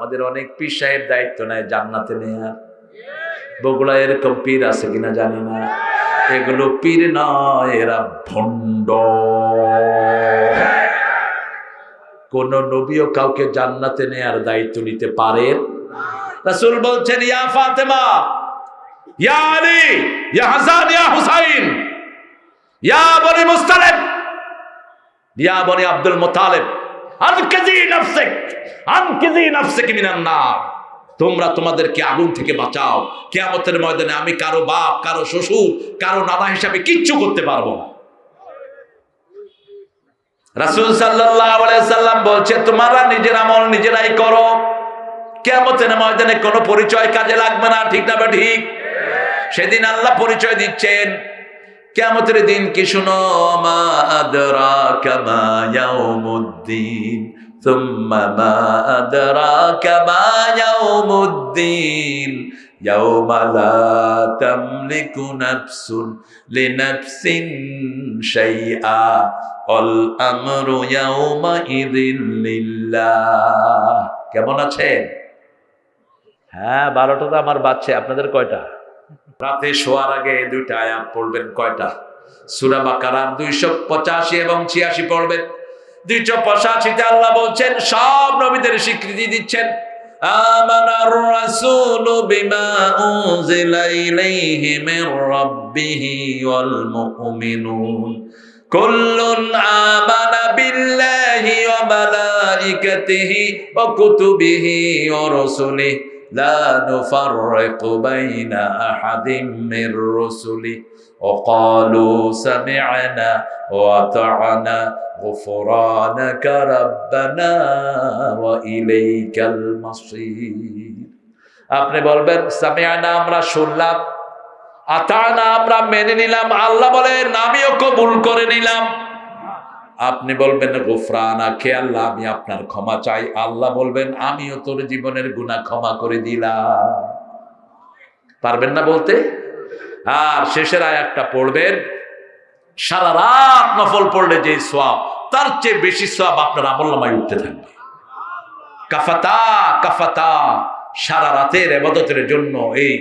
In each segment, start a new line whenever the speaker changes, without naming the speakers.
আমাদের অনেক পীর সাহেব দায়িত্ব নেয় জান্নাতে নেয়া। বগুড়া এরকম পীর আছে কিনা জানি না। এগুলো পীর নয়, এরা ভণ্ড। কোন নবীও কাউকে জান্নাতে নেয়ার দায়িত্ব নিতে পারে? রাসূল বলছেন, ইয়া ফাতেমা, ইয়া আলী, ইয়া হাসান, ইয়া হুসাইন, ইয়া বনি মুস্তালিব, ইয়া বনি আব্দুল মুতালিব আনকিজি নাফসিক। তোমরা তোমাদেরকে আগুন থেকে বাঁচাও। কিয়ামতের ময়দানে আমি কারও বাপ, কারও শ্বশুর, কারও নানা হিসাবে কিচ্ছু করতে পারব না। রাসূল সাল্লাম বলছে নিজের আমল নিজেরাই করো। কিয়ামতের ময়দানে কোনো পরিচয় কাজে লাগবে না, ঠিক না ঠিক সেদিন আল্লাহ পরিচয় দিচ্ছেন কেমতের দিন কি শুনো? মা মা আদরাকা মা ইয়াউমুদ্দিন ইয়াউমা লা তামলিকু নাফসুন লিনাফসিন শাইআ অল আমরু ইয়াউমা ইযিন লিল্লাহ কেমন আছেন? হ্যাঁ বারোটা তো আমার বাচ্চা আপনাদের কয়টা? রাতে শোয়ার আগে দুইটা আয়াত পড়বেন, কয়টা? সুরা বাকারার দুইশো পঁচাশি এবং ছিয়াশি পড়বেন। দুইশো পঁচাশিতে আল্লাহ বলছেন, সব নবীদের স্বীকৃতি দিচ্ছেন। আমানার রাসূলু বিমা উনজিলা ইলাইহি মির রাব্বিহি ওয়াল মুমিনুন। কুল্লুন আমানা বিল্লাহি ওয়া মালাইকাতিহি ওয়া কুতুবিহি ওয়া রাসূলিহি। لا نفرق بين أحد من رسله وقالوا سمعنا وأطعنا غفرانك ربنا وإليك المصير আপনি বলবেন সামিয়ানা আমরা শুনলাম আতানা আমরা মেনে নিলাম আল্লাহ বলেন আমিও কবুল করে নিলাম আপনি বলবেন, গোফরানা, কে আল্লাহ? আমি আপনার ক্ষমা চাই। আল্লাহ বলবেন, আমিও তোর জীবনের গুণা ক্ষমা করে দিলাম। পারবেন না বলতে? আর শেষের আয়াতটা পড়বেন, সারা রাত নফল পড়লে যে সোয়াব, তার চেয়ে বেশি সোয়াব আপনার আমল্লামায় উঠতে থাকবে। কাফাতা কাফাতা, সারা রাতের এবাদতের জন্য এই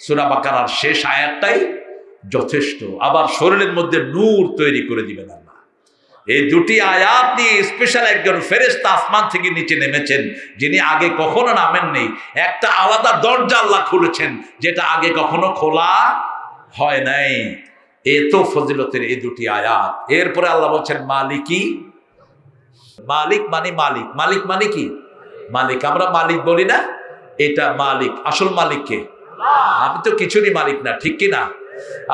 সুরা বাকারার শেষ আয়াতটাই যথেষ্ট। আবার শরীরের মধ্যে নূর তৈরি করে দিবেন এই দুটি আয়াত নিয়ে স্পেশাল একজন ফেরেস্তা আসমান থেকে নিচে নেমেছেন, যিনি আগে কখনো নামেননি। একটা আলাদা দরজা আল্লাহ খুলেছেন, যেটা আগে কখনো খোলা হয় নাই। এত ফজিলতের এই দুটি আয়াত। এরপরে আল্লাহ বলছেন, মালিকি? মালিক মানে মালিক। মালিক মানে কি? মালিক। আমরা মালিক বলি না, এটা মালিক। আসল মালিককে আমি তো কিছুরই মালিক না, ঠিক কি না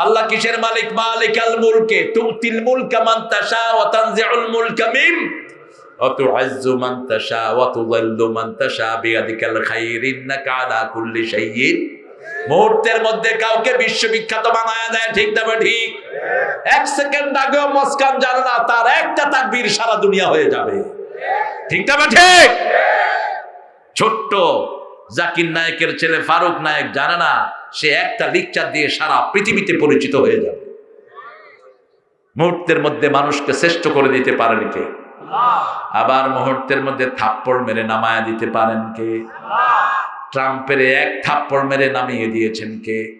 আল্লাহ কিসের মালিক? মালিক আল মুলকে। তুতিল মুলকা মান তাশা ওয়া তানজিউল মুলকা মিন। ওয়া তুআজ্জু মান তাশা ওয়া তুযাল্লু মান তাশা বিয়াদিকাল খাইর। ইন্নাকা আলা কুল্লি শাইইন। মুহূর্তের মধ্যে কাউকে বিশ্ববিখ্যাত বানায় দেয়, ঠিক না ঠিক? এক সেকেন্ড আগেও মস্কান জানে না, তার একটা তাকবীর সারা দুনিয়া হয়ে যাবে। ঠিক না ঠিক? ছোট্ট জাকির নায়কের ছেলে ফারুক নায়ক জানে না সে একটা লিকচার দিয়ে সারা পৃথিবীতে পরিচিত হয়ে যাবে। মুহূর্তের মধ্যে মানুষকে শ্রেষ্ঠ করে দিতে পারেন কে? আবার মুহূর্তের মধ্যে থাপ্পড় মেরে নামায়া দিতে পারেন কে? ট্রাম্পের এক থাপ্পড় মেরে নামিয়ে দিয়েছেন কে?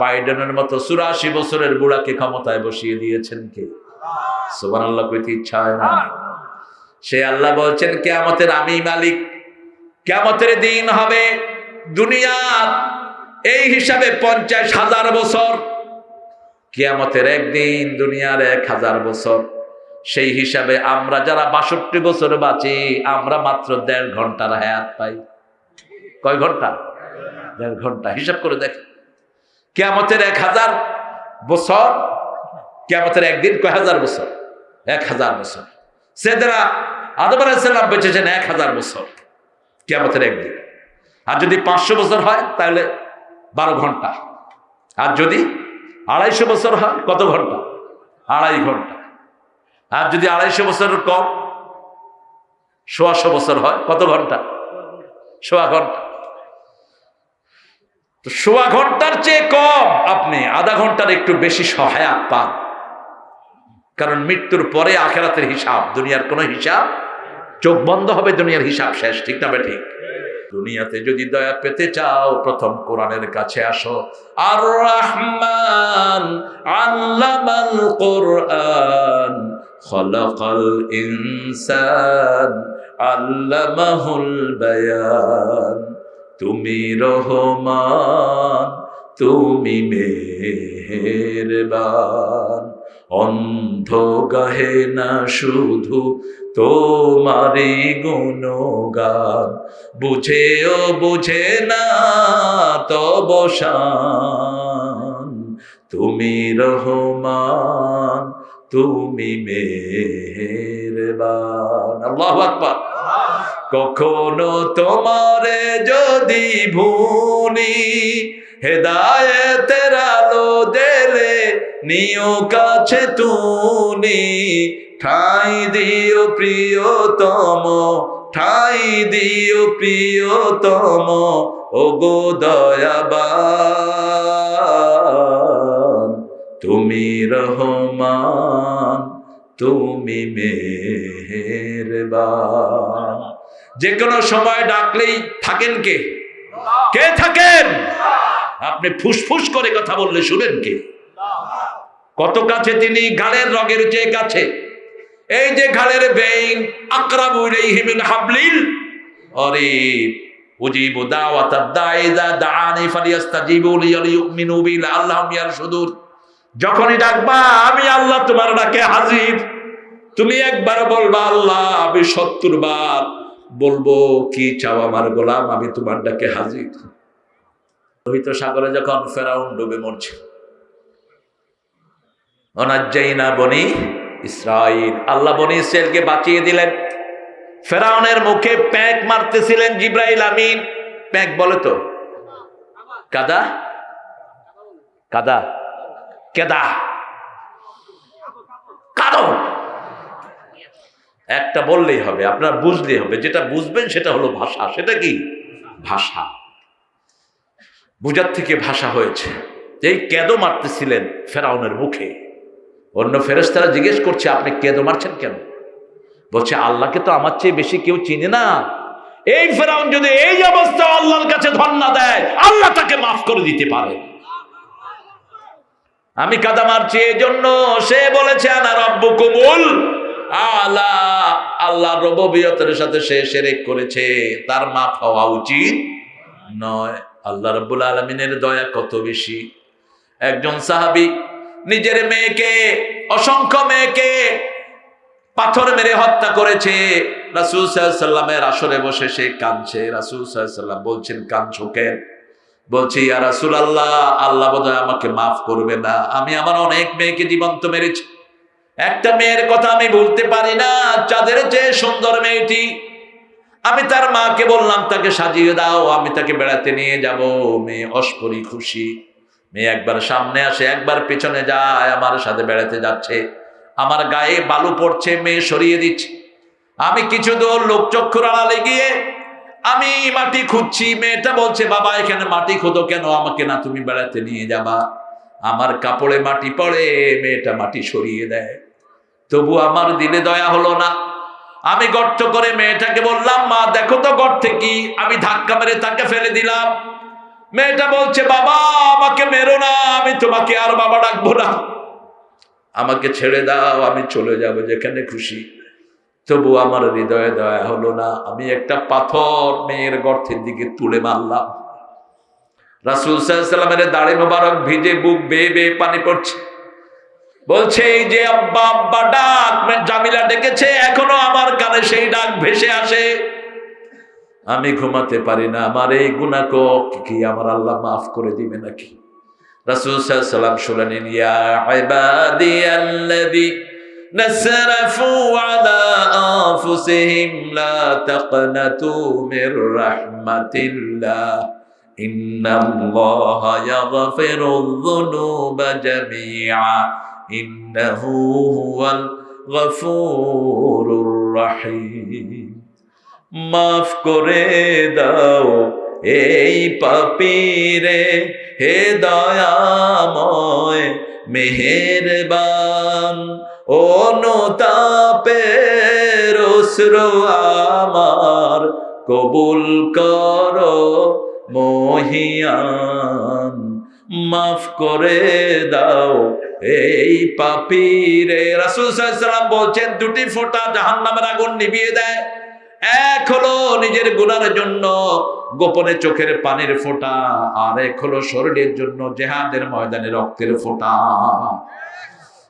বাইডেনের মতো চুরাশি বছরের বুড়াকে ক্ষমতায় বসিয়ে দিয়েছেন কে? সোবান আল্লাহ কইতে ইচ্ছা হয় না। সে আল্লাহ বলছেন, কেয়ামতের আমি মালিক, কেয়ামতের দিন হবে দুনিয়ার এই হিসাবে পঞ্চাশ হাজার বছর। কেয়ামতের একদিন, দুনিয়ার এক হাজার বছর। সেই হিসাবে আমরা যারা বাষট্টি বছর বাঁচি, আমরা মাত্র দেড় ঘণ্টার হায়াত পাই। কয় ঘণ্টা? দেড় ঘণ্টা। হিসাব করে দেখ কেয়ামতের এক হাজার বছর, কেয়ামতের একদিন কয় হাজার বছর? এক হাজার বছর। সেদারা আদম আলাইসাল্লাম বেঁচেছেন এক হাজার বছর। কেয়ামতের একদিন। আর যদি পাঁচশো বছর হয়, তাহলে বারো ঘণ্টা। আর যদি আড়াইশো বছর হয়, কত ঘণ্টা? আড়াই ঘণ্টা। আর যদি আড়াইশো বছরের কম, সোয়াশো বছর হয়, কত ঘণ্টা? সোয়া ঘণ্টা। তো সোয়া ঘণ্টার চেয়ে কম আপনি, আধা ঘণ্টার একটু বেশি সহায়ক পান। কারণ মৃত্যুর পরে আখেরাতের হিসাব, দুনিয়ার কোনো হিসাব, চোখ বন্ধ হবে, দুনিয়ার হিসাব শেষ, ঠিক না ঠিক? দুনিয়াতে যদি দয়া পেতে চাও, প্রথম কোরআনের কাছে আসো। আর রহমান আল্লামাল কোরআন, খলাকাল ইনসান, আল্লামাহুল বায়ান। তুমি রহমান, তুমি মেহেরবান। অন্ধ গাহে না শুধু তোমারি গুণগান। বুঝেও বুঝে না, তব তুমি রহমান, তুমি মেহেরবান। আল্লাহু কখনো তোমারে যদি ভুনি, হেদায়েতের আলো দেলে নিও কাছে তুমি ঠাই দিও প্রিয়তম, ঠাই দিও প্রিয়তম ও গো দয়াবান। তুমি রহমান, তুমি মেহেরবান। যে কোনো সময় ডাকলেই থাকেন কে? কে থাকেন? আপনি ফুসফুস করে কথা বললে শুনেন কে? কত কাছে তিনি গালের রগের চেয়ে কাছে? এই যে গালের বেইন, আকরাবু ইলাইহি মিন হাবলিল অরে উজিবু দাওয়াতাদ দাঈ ইযা দাআনি ফালিয়াস্তাজিবু লি লিয়ুমিনু বি লাআল্লাহুম ইয়ারশুদুন যখনই ডাকবা, আমি আল্লাহ তোমার ডাকে হাজির। তুমি একবার বলবা, আল্লাহ আমি সত্তর বার বলব, কি চাও আমার গোলাম, আমি তোমার ডাকে হাজির? লোহিত সাগরে যখন ফেরাউন ডুবে মরছে, অনাজ্জাইনা বনি ইসরাইল। আল্লাহ বনি ইসরায়েলকে বাঁচিয়ে দিলেন। ফেরাউনের মুখে প্যাঁক মারতেছিলেন জিব্রাইল আমিন। প্যাঁক বলে তো? কাদা? কাদা? কেদা? কাদো। একটা বললেই হবে, আপনার বুঝলেই হবে। যেটা বুঝবেন সেটা হলো ভাষা। সেটা কি? ভাষা। বুঝার থেকে ভাষা হয়েছে। এই কেদো মারতেছিলেন ফেরাউনের মুখে। অন্য ফেরেস্তারা জিজ্ঞেস করছে, আপনি কেদো মারছেন কেন? বলছে, আল্লাহকে তো আমার চেয়ে বেশি কেউ চিনে না। এই ফেরাউন যদি এই অবস্থা আল্লাহর কাছে ধর্ণা দেয়, আল্লাহ তাকে মাফ করে দিতে পারে। আমি কাদা মারছি এই জন্য সে বলেছে, আনা রব্বু কুমুল আলা। আল্লাহ রববিয়তের সাথে সে সেরেক করেছে। তার মাফ হওয়া উচিত নয়। আল্লাহ রব্বুল আলমিনের দয়া কত বেশি। একজন সাহাবি নিজের মেয়েকে, অসংখ্য মেয়েকে পাথর মেরে হত্যা করেছে। রাসুল সাল্লামের আসরে বসে সে কাঁদছে। রাসুল সাল্লাম বলছেন, কাঁদছো কেন? বলছি, ইয়া রাসুল আল্লাহ আল্লাহ বোধহয় আমাকে মাফ করবে না। আমি আমার অনেক মেয়েকে জীবন্ত মেরেছি। একটা মেয়ের কথা আমি বলতে পারি না। চাঁদের চেয়ে সুন্দর মেয়েটি। আমি তার মাকে বললাম, তাকে সাজিয়ে দাও, আমি তাকে বেড়াতে নিয়ে যাব। মেয়ে অস্পরি খুশি। মেয়ে একবার সামনে আসে, একবার পেছনে যায়, আমার সাথে বেড়াতে যাচ্ছে। আমার গায়ে বালু পড়ছে, মেয়ে সরিয়ে দিচ্ছে। আমি কিছু দূর লোকচক্ষুর আড়ালে গিয়ে, আমি মাটি খুঁজছি, মেয়েটা বলছে, বাবা, এখানে মাটি খোঁদো কেন? আমাকে না তুমি বেড়াতে নিয়ে যাবা। আমার কাপড়ে মাটি পড়ে, মেয়েটা মাটি সরিয়ে দেয়। তবু আমার দিলে দয়া হলো না। আমি গর্ত করে মেয়েটাকে বললাম, মা, দেখো তো গর্তে কি? আমি ধাক্কা মেরে তাকে ফেলে দিলাম। মেয়েটা বলছে, বাবা, আমাকে মেরো না, আমি তোমাকে আর বাবা ডাকবো না। আমাকে ছেড়ে দাও, আমি চলে যাব যেখানে খুশি। তবু আমার হৃদয়ে দয়া হলো না, আমি একটা পাথর মেয়ের গর্থের দিকে তুলে মারলাম। রাসুল সাল্লামের দাড়ি মোবারক ভিজে বুক বেয়ে বেয়ে পানি পড়ছে। বলছে, এই যে আব্বা আব্বা, ডাক, জামিলা ডেকেছে, এখনও আমার কানে সেই ডাক ভেসে আসে। আমি ঘুমাতে পারি না আমার এই গুণাক কি আমার আল্লাহ মাফ করে দিবে নাকি রাসুল সাল্লাম শুনলেন ইয়া ইবাদিয়াল্লাযী نسرفوا على أنفسهم لا تقنطوا من رحمة الله إن الله يغفر الذنوب جميعا إنه هو الغفور الرحيم মাফ করে দাও এই পাপিরে, হে দয়াময় মেহেরবান। অনুতাপের অশ্রু আমার কবুল কর মহিয়ান। মাফ করে দাও এই পাপিরে। রাসূল সাল্লাম বলছেন, দুটি ফোঁটা জাহান্নামের আগুন নিভিয়ে দেয়। এক হলো নিজের গুনার জন্য গোপনে চোখের পানির ফোঁটা, আর এক হলো শরীরের জন্য জেহাদের ময়দানে রক্তের ফোঁটা।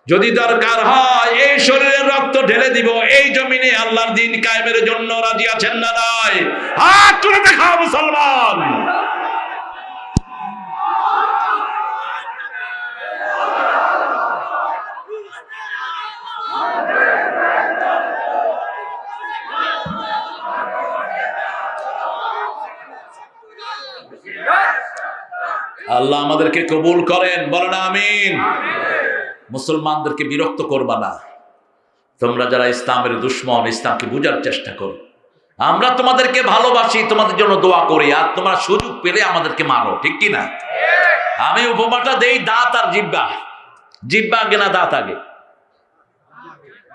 যদি দরকার হয়, এই শরীরের রক্ত ঢেলে দিব, এই জমিনে আল্লাহর দিন কায়েমের জন্য রাজি আছেন না নাই? হাত তুলে দেখাও মুসলমান। আল্লাহ আমাদেরকে কবুল করেন বলেন আমিন। মুসলমানদেরকে বিরক্ত করবা না। তোমরা যারা ইসলামের দুশ্মন ইসলামকে বুঝার চেষ্টা করো। আমরা তোমাদেরকে ভালোবাসি তোমাদের জন্য দোয়া করি আর তোমরা সুযোগ পেলে আমাদেরকে মারো ঠিক কি না আমি উপমাটা দেই দাঁত আর জিব্বা জিব্বা আগে না দাঁত আগে?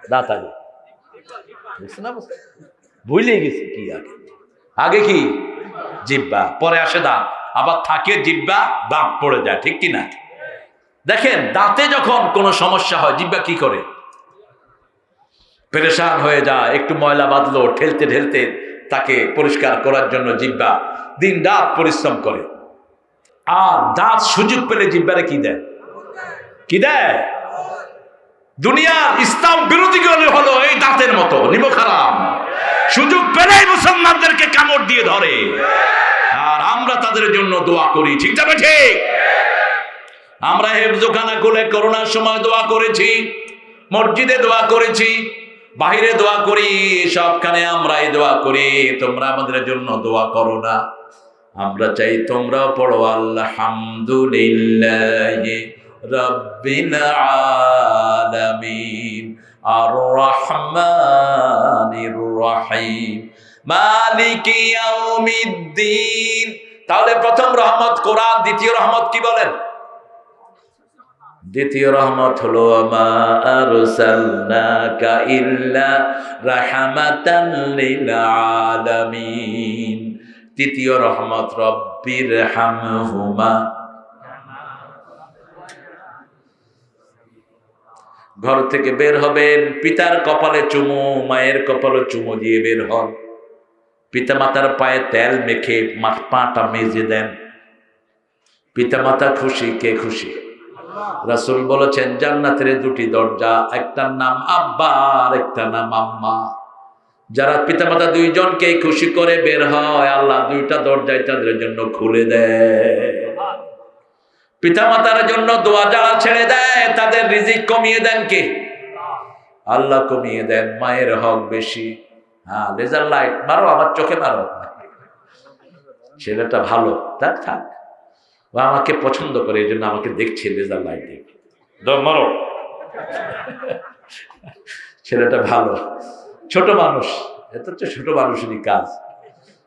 দাঁত আগে। ভুলে গেছি কি আগে। আগে কি? জিব্বা পরে আসে দাঁত। আবার থাকে জিব্বা দাঁত পড়ে যায়, ঠিক কি না দেখেন, দাঁতে যখন কোনো সমস্যা হয় জিব্বা কি করে? পেরেশান হয়ে যায়, একটু ময়লা বাঁধলো, ঠেলতে ঠেলতে তাকে পরিষ্কার করার জন্য জিব্বা দিন রাত পরিশ্রম করে। আর দাঁত সুযোগ পেলে জিব্বারে কি দেয়? কি দেয়? দুনিয়ার ইসলাম বিরোধী হলো এই দাঁতের মতো নিমক হারাম। সুযোগ পেলেই মুসলমানদেরকে কামড় দিয়ে ধরে। আমরা তাদের জন্য দোয়া করি, ঠিক যাবে ঠিক? আমরা হেফজোখানা খুলে করোনার সময় দোয়া করেছি, মসজিদে দোয়া করেছি, বাহিরে দোয়া করি, সবখানে আমরাই দোয়া করি, তোমরা আমাদের জন্য দোয়া করো না। আমরা চাই তোমরাও পড়ো, আলহামদুলিল্লাহ রব্বিল আলামিন আর রহমানির রহিম, মালিকি ইয়াউমিদ্দিন। তাহলে প্রথম রহমত কোরআন, দ্বিতীয় রহমত কি বলেন? দ্বিতীয় রহমত হলো তৃতীয় রহমত, রব্বির হামহুমা। ঘর থেকে বের হবেন, পিতার কপালে চুমু, মায়ের কপালে চুমু দিয়ে বের হন। পিতা মাতার পায়ে তেল মেখে পাটা মেজে দেন। পিতা মাতা খুশি, কে খুশি? রাসূল বলেছেন, জান্নাতের দুটি দরজা একটার নাম আব্বা আর একটা নাম আম্মা। যারা পিতামাতা দুইজনকে খুশি করে বের হয়, আল্লাহ দুইটা দরজায় তাদের জন্য খুলে দেয়। পিতামাতার জন্য দোয়া যারা ছেড়ে দেয়, তাদের রিজিক কমিয়ে দেন কে? আল্লাহ কমিয়ে দেন, মায়ের হক বেশি। হ্যাঁ লেজার লাইট মারো, আমার চোখে মারো। ছেলেটা ভালো থাক থাক। ও আমাকে পছন্দ করে, এই জন্য আমাকে দেখছে লেজার লাইট দিয়ে। মারো। ছেলেটা ভালো। ছোট মানুষ এত হচ্ছে ছোট মানুষেরই কাজ।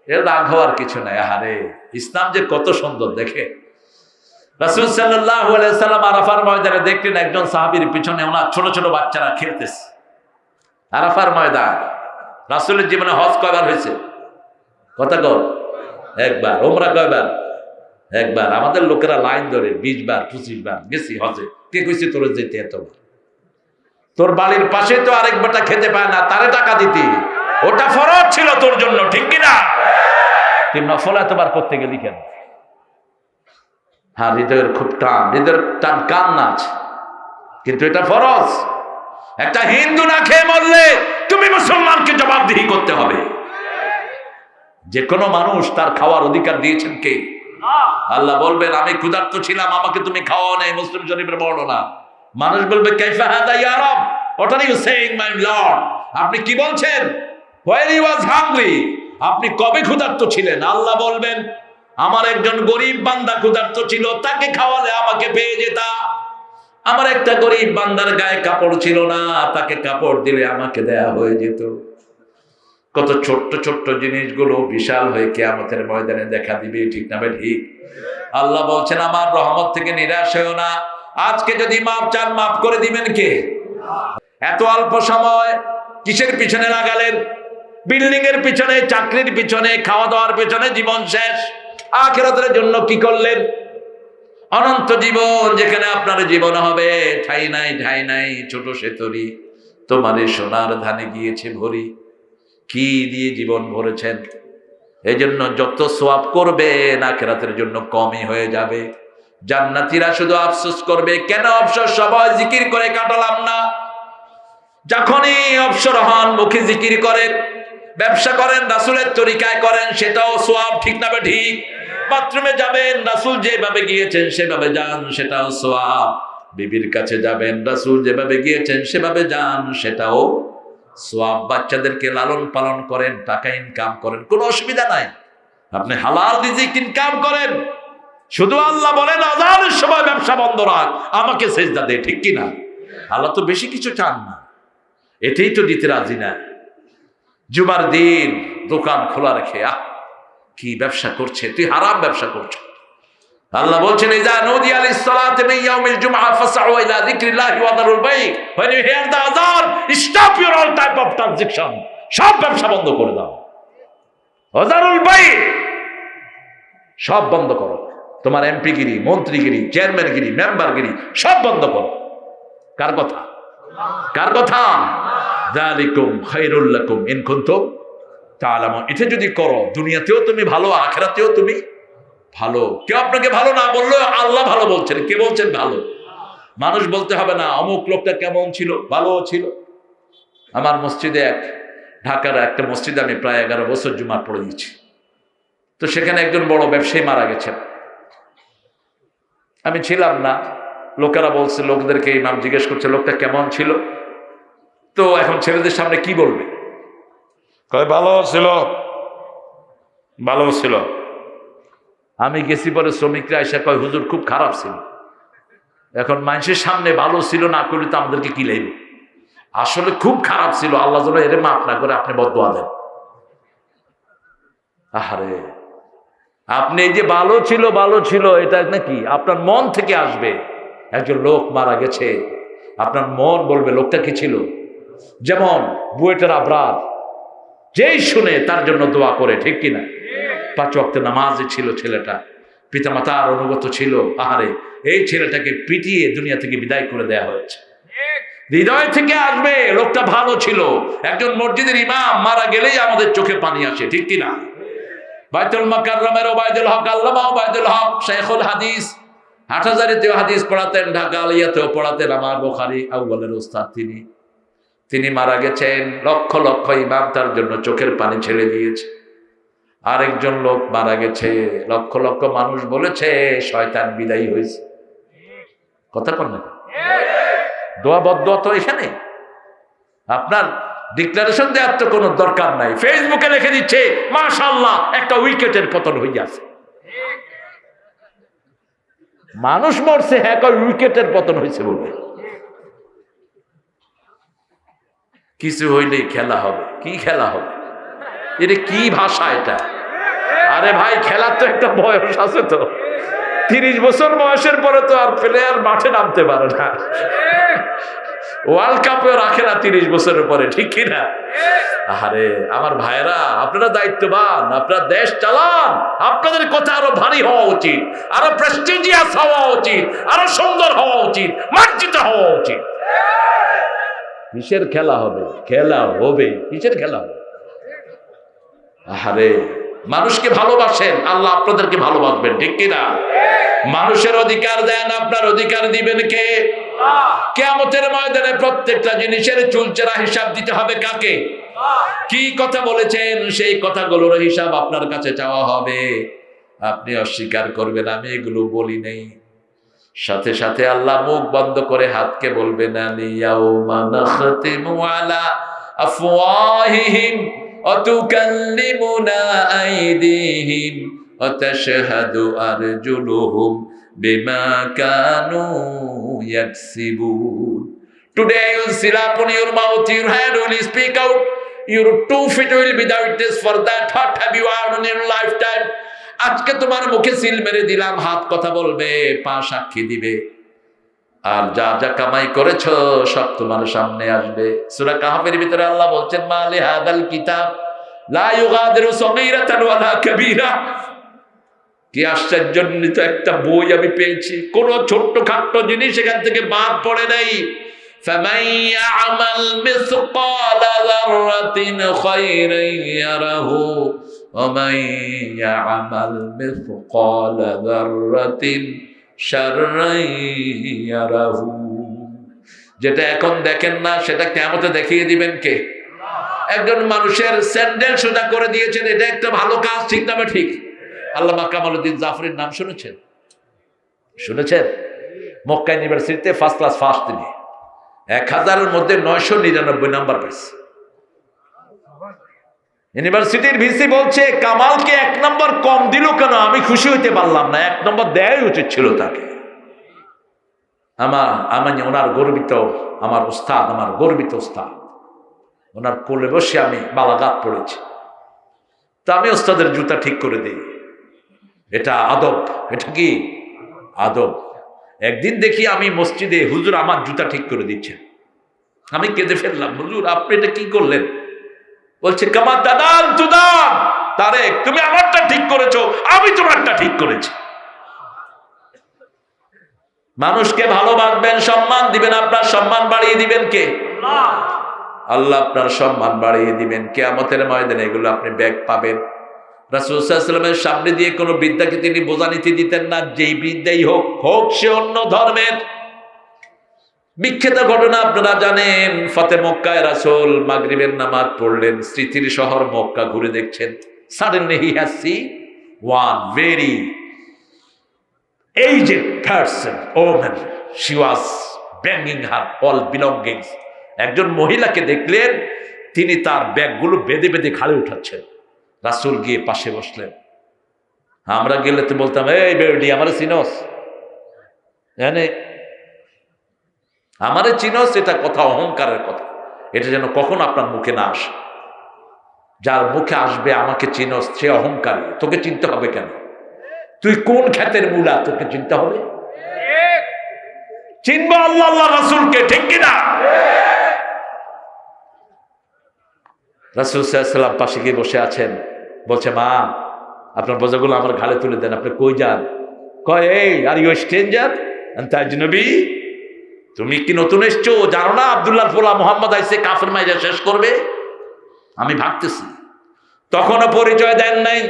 এর রাগ হওয়ার কিছু নাই, আহারে, ইসলাম যে কত সুন্দর, দেখে। রাসুল সাল্লাম আরাফার ময়দানে দেখলেন একজন সাহাবির পিছনে ওনার ছোট ছোট বাচ্চারা খেলতেছে। আরাফার ময়দান। রাসুলের জীবনে হজ কয়বার হয়েছে? কথা কর একবার ওমরা কয়বার? একবার। আমাদের লোকেরা লাইন ধরে, বিশ বার, পঁচিশ বার, গেছি হজে। কে কইছে তোর যেতে এতবার? তোর বাড়ির পাশে তো আরেক বেটা খেতে পায় না, তারে টাকা দিতি। ওটা ফরজ ছিল তোর জন্য, ঠিক কিনা তুই নফল এতবার করতে গেলি কেন? হ্যাঁ হৃদয়ের খুব টান, হৃদয়ের টান কান নাচ কিন্তু এটা ফরজ। একটা হিন্দু না খেয়ে মরলে তুমি মুসলমানকে জবাবদিহি করতে হবে। যে কোনো মানুষ তার খাওয়ার অধিকার দিয়েছেন কে? আল্লাহ বলবেন, আমি ক্ষুধার্ত ছিলাম, আমাকে তুমি খাওয়া নেই, মুসলিম শরীফের বর্ণনা। মানুষ বলবে ইউ লর্ড আপনি কি বলছেন? ওয়াজ আপনি কবে ক্ষুধার্ত ছিলেন? আল্লাহ বলবেন, আমার একজন গরিব বান্দা ক্ষুধার্ত ছিল, তাকে খাওয়ালে আমাকে পেয়ে যেতা আমার একটা গরিব বান্দার গায়ে কাপড় ছিল না, তাকে কাপড় দিলে আমাকে দেয়া হয়ে যেত। কত ছোট্ট ছোট্ট জিনিসগুলো বিশাল হয়ে কে কেয়ামতের ময়দানে দেখা দিবে, ঠিক না ঠিক। আল্লাহ বলছেন, আমার রহমত থেকে নিরাশ হয়েও না। আজকে যদি মাপ চান মাফ করে দিবেন কে? এত অল্প সময় কিসের পিছনে লাগালেন? বিল্ডিং এর পিছনে, চাকরির পিছনে খাওয়া দাওয়ার পিছনে, জীবন শেষ। আখেরাতের জন্য কি করলেন? অনন্ত জীবন যেখানে আপনার জীবন হবে। ঠাই নাই ঠাই নাই, ছোট সেতরি। তোমারে সোনার ধানে গিয়েছে ভরি। কি দিয়ে জীবন ভরেছেন? এই জন্য যত সোয়াব করবেন আখেরাতের জন্য কমই হয়ে যাবে। জান্নাতিরা শুধু আফসোস করবে, কেন অবসর সবাই জিকির করে কাটালাম না? যখনই অবসর হন, মুখে জিকির করেন, ব্যবসা করেন, রাসুলের তরিকায় করেন, সেটাও সোয়াব ঠিক না ঠিক। বাথরুমে যাবেন, রাসুল যেভাবে গিয়েছেন, সেভাবে যান, সেটাও সোয়াব বিবির কাছে যাবেন, রাসুল যেভাবে গিয়েছেন, সেভাবে যান, সেটাও সোয়াব বাচ্চাদেরকে লালন পালন করেন, টাকা ইনকাম করেন, কোনো অসুবিধা নাই। আপনি হালাল রিজিক ইনকাম করেন। শুধু আল্লাহ বলেন, আজানের সময় ব্যবসা বন্ধ রাখ, আমাকে সেজদা দে। ঠিক কিনা? আল্লাহ তো বেশি কিছু চান না। এটাই তো দিতে রাজি না। জুমার দিন দোকান খোলা রেখে, আহ কি ব্যবসা করছে? তুই হারাম ব্যবসা করছ। আল্লাহ বলছেন, ইজা নুদি আলিস সালাতি ইয়াউমিল জুমআ ইলা ওয়া দারুল বাই you hear the azan stop your all type of transaction সব ব্যবসা বন্ধ করে দাও। ওয়াদারুল বাই সব বন্ধ করো। তোমার এমপিগিরি, মন্ত্রীগিরি, চেয়ারম্যানগিরি, মেম্বারগিরি, সব বন্ধ করো। কার কথা? কার কথা? ইন কুনতুম তাআলামুন এটা যদি করো, দুনিয়াতেও তুমি ভালো, আখেরাতেও তুমি ভালো। কেউ আপনাকে ভালো না বললেও আল্লাহ ভালো বলছেন। কে বলছেন ভালো? মানুষ বলতে হবে না, অমুক লোকটা কেমন ছিল? ভালো ছিল। আমার মসজিদে এক, ঢাকার একটা মসজিদে আমি প্রায় এগারো বছর জুমার পড়ে দিয়েছি তো সেখানে একজন বড় ব্যবসায়ী মারা গেছেন। আমি ছিলাম না। লোকেরা বলছে, লোকদেরকে এই ইমাম জিজ্ঞেস করছে, লোকটা কেমন ছিল? তো এখন ছেলেদের সামনে কি বলবে? কয়, ভালো ছিল? ভালো ছিল। আমি গেছি পরে শ্রমিকরা এসে কয়, হুজুর, খুব খারাপ ছিল। এখন মানুষের সামনে ভালো ছিল না করলে তো আমাদেরকে কি লাগবে? আসলে খুব খারাপ ছিল। আল্লাহ যেন এর মাফ না করে আপনি বদোয়া দেন। আহারে, আপনি এই যে ভালো ছিল ভালো ছিল, এটা নাকি আপনার মন থেকে আসবে? একজন লোক মারা গেছে। আপনার মন বলবে, লোকটা কি ছিল? যেমন বুয়েটের আবরার। যেই শুনে তার জন্য দোয়া করে, ঠিক কিনা পাঁচ ওয়াক্তে নামাজে ছিল ছেলেটা। পিতামাতার অনুগত ছিল, আহারে, এই ছেলেটাকে পিটিয়ে দুনিয়া থেকে বিদায় করে দেয়া হয়েছে। হৃদয় থেকে আসবে, লোকটা ভালো ছিল। একজন মসজিদের ইমাম, মারা গেলেই আমাদের চোখে পানি আসে, ঠিক কিনা বাইতুল মাকাররমের ওবায়দুল হক, আল্লামা ওবায়দুল হক শেখুল হাদিস। হাটহাজারিতেও হাদিস পড়াতেন, ঢাকা আলিয়াতেও পড়াতেন, আমার বোখারি আউ্বালের ওস্তাদ তিনি। তিনি মারা গেছেন। লক্ষ লক্ষ ইমাম তার জন্য চোখের পানি ছেড়ে দিয়েছে। আরেকজন লোক মারা গেছে। লক্ষ লক্ষ মানুষ বলেছে, শয়তান বিদায়ী হয়েছে। কথা কন না দোয়া বদ্ধ তো এখানে। আপনার ডিক্লারেশন দেওয়ার তো কোনো দরকার নাই। ফেসবুকে লিখে দিচ্ছে মাশাল্লাহ একটা উইকেটের পতন হইয়াছে। মানুষ মরছে হ্যাঁ উইকেটের পতন হয়েছে বলবে কিছু হইলেই খেলা হবে। কি খেলা হবে? এটা কি ভাষা এটা? আরে ভাই, খেলার তো একটা বয়স আছে তো। তিরিশ বছর বয়সের পরে তো আর প্লেয়ার মাঠে নামতে পারে না। ওয়ার্ল্ড কাপেও রাখে না তিরিশ বছরের পরে, ঠিক কিনা আরে, আমার ভাইরা আপনারা দায়িত্ববান, আপনারা দেশ চালান। আপনাদের কথা আরও ভারী হওয়া উচিত, আরও প্রেস্টিজিয়াস হওয়া উচিত, আরও সুন্দর হওয়া উচিত, মার্জিত হওয়া উচিত। কিসের খেলা হবে? খেলা হবে। কিসের খেলা হবে? আরে মানুষকে ভালোবাসেন, আল্লাহ আপনাদেরকে ভালোবাসবেন, ঠিক কিনা? মানুষের অধিকার দেন, আপনার অধিকার দিবেন কে? কেমতের ময়দানে প্রত্যেকটা জিনিসের চুলচেরা হিসাব দিতে হবে কাকে? কি কথা বলেছেন? সেই কথাগুলোর হিসাব আপনার কাছে চাওয়া হবে। আপনি অস্বীকার করবেন, আমি এগুলো বলি নেই। সাথে সাথে আল্লাহ মুখ বন্ধ করে হাতকে বলবেন আফওয়াহিহিম অতুকাল্লিমুনা আইদিহিম অতাশহাদু আরজুলুহুম বিমা Kanu ইয়াকসিবুন Today you'll sit up on your mouth, your hand will speak out, your two feet will be the witness for that what have you had in your lifetime. আজকে তোমার মুখে সিল মেরে দিলাম হাত কথা বলবে পা সাক্ষী দিবে আর যা যা কামাই করেছ সব তোমার সামনে আসবে সুরা কাহাবের ভিতরে আল্লাহ বলছেন মালে হাদাল কিতাব লা ইউগাদিরু সগীরাতান ওয়ালা কাবীরা কি আশ্চর্যজনিত একটা বই আমি পেয়েছি কোন ছোট্ট খাট্ট জিনিস এখান থেকে বাদ পড়ে নাই فمن يعمل مثقال ذرة خيرا يره ومن يعمل مثقال ذرة شرا يره যেটা এখন দেখেন না সেটা কেমতে দেখিয়ে দিবেন কে একজন মানুষের স্যান্ডেল সোজা করে দিয়েছেন এটা একটা ভালো কাজ ঠিক না বা ঠিক আল্লামা কামালুদ্দিন জাফরের নাম শুনেছেন শুনেছেন মক্কা ইউনিভার্সিটিতে ফার্স্ট ক্লাস ফার্স্ট তিনি এক হাজারের মধ্যে নয়শো নিরানব্বই নাম্বার পেয়েছে ইউনিভার্সিটির ভিসি বলছে, কামালকে এক নম্বর কম দিল কেন? আমি খুশি হইতে পারলাম না। এক নম্বর দেয়াই উচিত ছিল তাকে। আমার, আমি ওনার গর্বিত, আমার উস্তাদ, আমার গর্বিত উস্তাদ। ওনার কোলে বসে আমি বালাগাত পড়েছি। তা আমি ওস্তাদের জুতা ঠিক করে দিই। এটা আদব। এটা কি? আদব। একদিন দেখি আমি মসজিদে হুজুর আমার জুতা ঠিক করে দিচ্ছেন আমি কেঁদে ফেললাম, হুজুর, আপনি এটা কি করলেন? বলছে কামার দাদান তুদান তারেক তুমি আমারটা ঠিক করেছ আমি তোমারটা ঠিক করেছি। মানুষকে ভালোবাসবেন সম্মান দিবেন আপনার সম্মান বাড়িয়ে দিবেন কে? আল্লাহ। আপনার সম্মান বাড়িয়ে দিবেন। কেয়ামতের ময়দানে এগুলো আপনি ব্যাগ পাবেন। রাসুলসাল্লামের সামনে দিয়ে কোনো বিদ্যাকে তিনি বোঝা বোঝানিতে দিতেন না যেই বিদ্যাই হোক হোক সে অন্য ধর্মের। বিখ্যাত ঘটনা আপনারা জানেন ফতে মক্কায় রাসুল মাগরিবের নামাজ পড়লেন স্মৃতির শহর মক্কা ঘুরে দেখছেন। Suddenly he has see one very aged person, woman, she was banging her all belongings. একজন মহিলাকে দেখলেন তিনি তার ব্যাগগুলো বেঁধে বেঁধে ঘাড়ে উঠাচ্ছেন। রাসুল গিয়ে পাশে বসলেন। আমরা গেলে তো বলতাম এই বেডি আমার চিনস? জানে আমারে চিনস এটা কথা, অহংকারের কথা। এটা যেন কখন আপনার মুখে না আসে। যার মুখে আসবে, আমাকে চিনস সে অহংকারী। তোকে চিনতে হবে কেন? তুই কোন খ্যাতের মূলা, তোকে চিনতে হবে? চিনবো আল্লাহ আল্লাহ রাসুলকে, ঠিক কিনা রাসুল সাল্লাম পাশে গিয়ে বসে আছেন। বলছে, মা, আপনার বোঝাগুলো আমার ঘাড়ে তুলে দেন। আপনি কই যান? কয়, এই আর ইউ স্ট্রেঞ্জার তাই তাজনবী তুমি কি নতুন এসছো? জানো না আবদুল্লাহ ফোলা মোহাম্মদ আইসে কাফের মাইজা শেষ করবে? আমি ভাবতেছি। তখনও পরিচয় দেন নাই।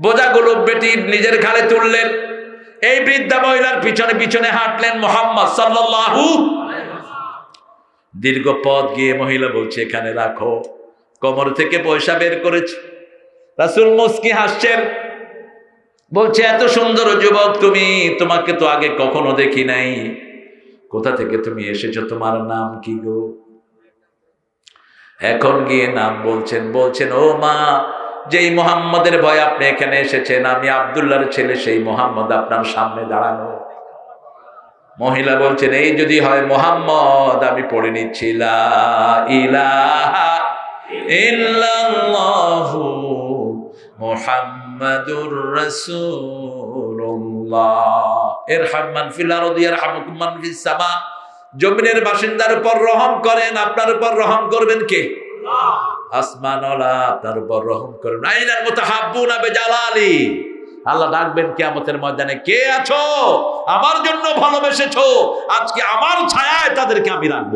বোঝাগুলো বেটি নিজের ঘাড়ে তুললেন। এই বৃদ্ধা মহিলার পিছনে পিছনে হাঁটলেন মোহাম্মদ সাল্লাল্লাহু দীর্ঘ পথ গিয়ে মহিলা বলছে, এখানে রাখো। কোমর থেকে পয়সা বের করেছে। রাসুল মুস্কি হাসছেন। বলছে, এত সুন্দর যুবক তুমি। তোমাকে তো আগে কখনো দেখি নাই। কোথা থেকে তুমি এসেছ? তোমার নাম কি গো? এখন গিয়ে নাম বলছেন বলছেন, ও মা, যেই মোহাম্মদের ভয় আপনি এখানে এসেছেন, আমি আবদুল্লাহর ছেলে, সেই মোহাম্মদ আপনার সামনে দাঁড়ানো। মহিলা বলছেন, এই যদি হয় মোহাম্মদ, আমি পড়ে নিচ্ছি, লা ইলাহা মুহাম্মাদুর রাসূলুল্লাহ জমিনের বাসিন্দার উপর রহম করেন আপনার উপর রহম করবেন কে? আসমানওয়ালা আপনার উপর রহম আইনার মতো বেজালালি। আল্লাহ ডাকবেন কেয়ামতের ময়দানে কে আছো? আমার জন্য ভালোবেসেছো। আজকে আমার ছায়ায় তাদেরকে আমি রাখব।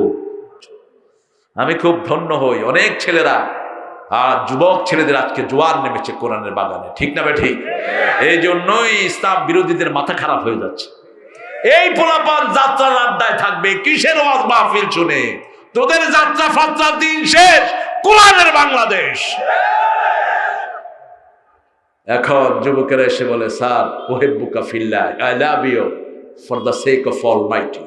আমি খুব ধন্য হই। অনেক ছেলেরা আর যুবক ছেলেদের আজকে জোয়ার নেমেছে কোরআনের বাগানে। ঠিক না ঠিক? এই জন্যই ইসলাম বিরোধীদের মাথা খারাপ হয়ে যাচ্ছে। এই পোলাপান যাত্রার আড্ডায় থাকবে, কিসের ওয়াজ মাহফিল শুনে? তোদের যাত্রা ফাত্রার দিন শেষ, কোরআনের বাংলাদেশ। এখন যুবকেরা এসে বলে, স্যার, ওহেব্বুকা ফিল্লা I love you for the sake of almighty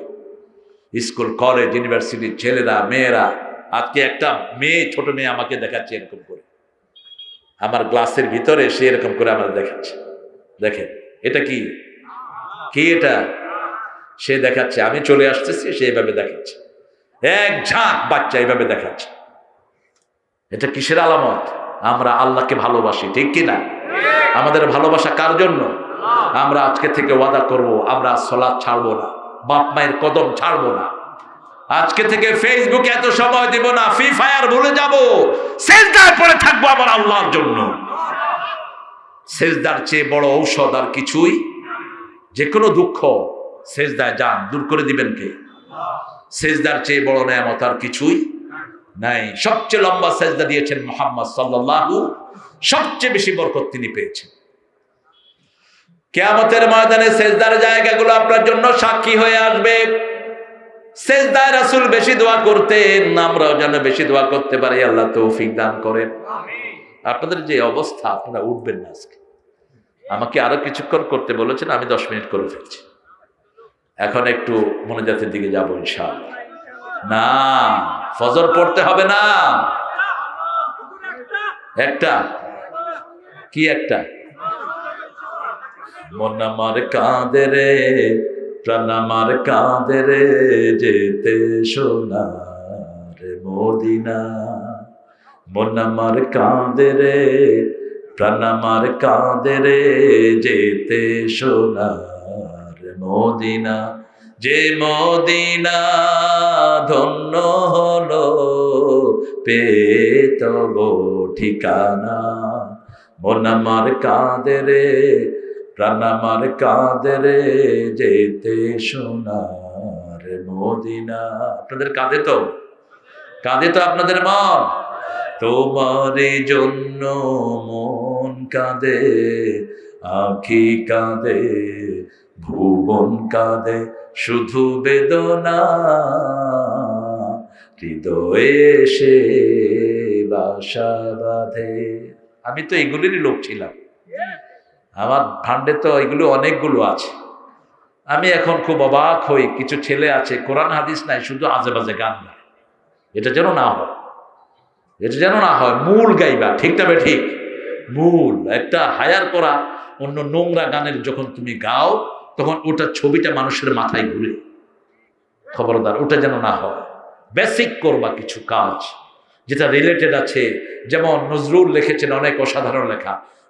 school, college ইউনিভার্সিটির ছেলেরা, মেয়েরা আজকে একটা মেয়ে, ছোট মেয়ে আমাকে দেখাচ্ছে এরকম করে। আমার গ্লাসের ভিতরে সে এরকম করে আমার দেখাচ্ছে। দেখেন, এটা কি? কি এটা? সে দেখাচ্ছে, আমি চলে আসতেছি, সে এভাবে দেখাচ্ছে। এক ঝাঁক বাচ্চা এভাবে দেখাচ্ছে। এটা কিসের আলামত? আমরা আল্লাহকে ভালোবাসি, ঠিক কি না আমাদের ভালোবাসা কার জন্য? আমরা আজকে থেকে ওয়াদা করব, আমরা সলাদ ছাড়বো না, বাপ মায়ের কদম ছাড়বো না। আজকে থেকে ফেসবুকে এত সময় দিব না ফ্রি ফায়ার ভুলে যাব। সেজদার পরে থাকব আমার আল্লাহর জন্য। সেজদার চেয়ে বড় ঔষধ আর কিছুই যে কোনো দুঃখ সেজদায় যান, দূর করে দিবেন কে? সেজদার চেয়ে বড় নেয়ামত আর কিছুই নাই। সবচেয়ে লম্বা সেজদা দিয়েছেন মোহাম্মদ সাল্লাল্লাহু, সবচেয়ে বেশি বরকত তিনি পেয়েছেন। কেয়ামতের ময়দানে সেজদার জায়গাগুলো আপনার জন্য সাক্ষী হয়ে আসবে। সেজদায় রাসূল বেশি দোয়া করতেন আমরাও যেন বেশি দোয়া করতে পারি আল্লাহ তৌফিক দান করেন। আপনাদের যে অবস্থা আপনারা উঠবেন না আজকে। আমাকে আরও কিছুক্ষণ করতে বলেছেন আমি দশ মিনিট করে ফেলছি এখন একটু মনোজাতের দিকে যাব ইনশাআল্লাহ। না ফজর পড়তে হবে না। একটা? কি একটা? মন আমার কাঁদে রে। প্রাণ আমার কাঁদে রে যেতে সোনার মদিনা। মন আমার কাঁদে রে প্রাণ আমার কাঁদে রে যেতে সোনার মদিনা। যে মদিনা ধন্য হলো পেতব ঠিকানা। মন আমার কাঁদে রে প্রাণ আমার রে যেতে সোনার মদিনা। আপনাদের কাঁদে তো? কাঁদে তো আপনাদের মন তোমার জন্য মন কাঁদে, আখি কাঁদে, ভুবন কাঁদে, শুধু বেদনা। হৃদয়ে সে বাসা বাঁধে। আমি তো এগুলিরই লোক ছিলাম। আমার ভান্ডে তো এগুলো অনেকগুলো আছে। আমি এখন খুব অবাক হই, কিছু ছেলে আছে, কোরআন হাদিস নাই, শুধু আজে বাজে গান গায়। এটা যেন না হয়। এটা যেন না হয়, মূল গাইবা, ঠিক বে ঠিক? মূল, একটা হায়ার করা, অন্য নোংরা গানের যখন তুমি গাও, তখন ওটা ছবিটা মানুষের মাথায় ঘুরে। খবরদার, ওটা যেন না হয়। বেসিক করবা কিছু কাজ, যেটা রিলেটেড আছে। যেমন নজরুল লিখেছেন অনেক অসাধারণ লেখা।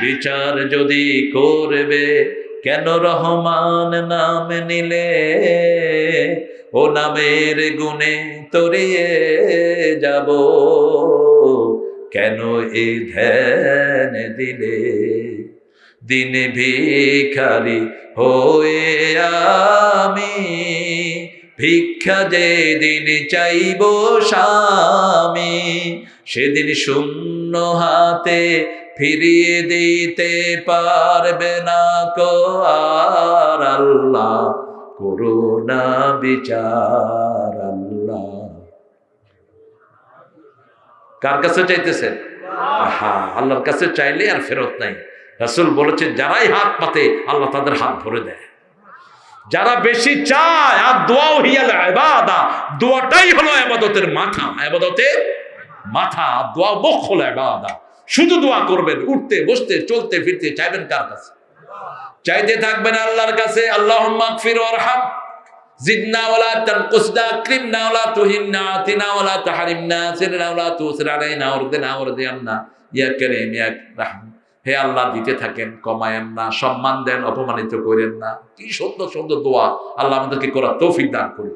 বিচার যদি করবে, কেন রহমান নাম নিলে? ও নামের গুণে তরিয়ে যাব, কেন এ ধ্যান দিলে? দিন ভিখারি হয়ে আমি, ভিক্ষা যে দিন চাইব স্বামী, সেদিন শূন্য হাতে ফিরিয়ে দিতে পারবে না কো আর আল্লাহ। করোনা বিচার, আল্লাহ। কার কাছে চাইতেছেন? আহা, আল্লাহর কাছে চাইলে আর ফেরত নাই। রাসুল বলেছেন, যারাই হাত পাতে, আল্লাহ তাদের হাত ভরে দেয়। যারা বেশি চায়, আর দোয়াও হিয়াল এবাদা দোয়াটাই হলো আবাদতের মাথা। আবাদতের মাথা দোয়া মুখ হলো এবাদা শুধু দোয়া করবেন, উঠতে, বসতে, চলতে, ফিরতে চাইবেন কার কাছে? চাইতে থাকবেন আল্লাহর কাছে আল্লাহ হে আল্লাহ, দিতে থাকেন না, সম্মান দেন, অপমানিত করেন না। কি দোয়া আল্লাহ আমাদেরকে করার তৌফিক দান করুন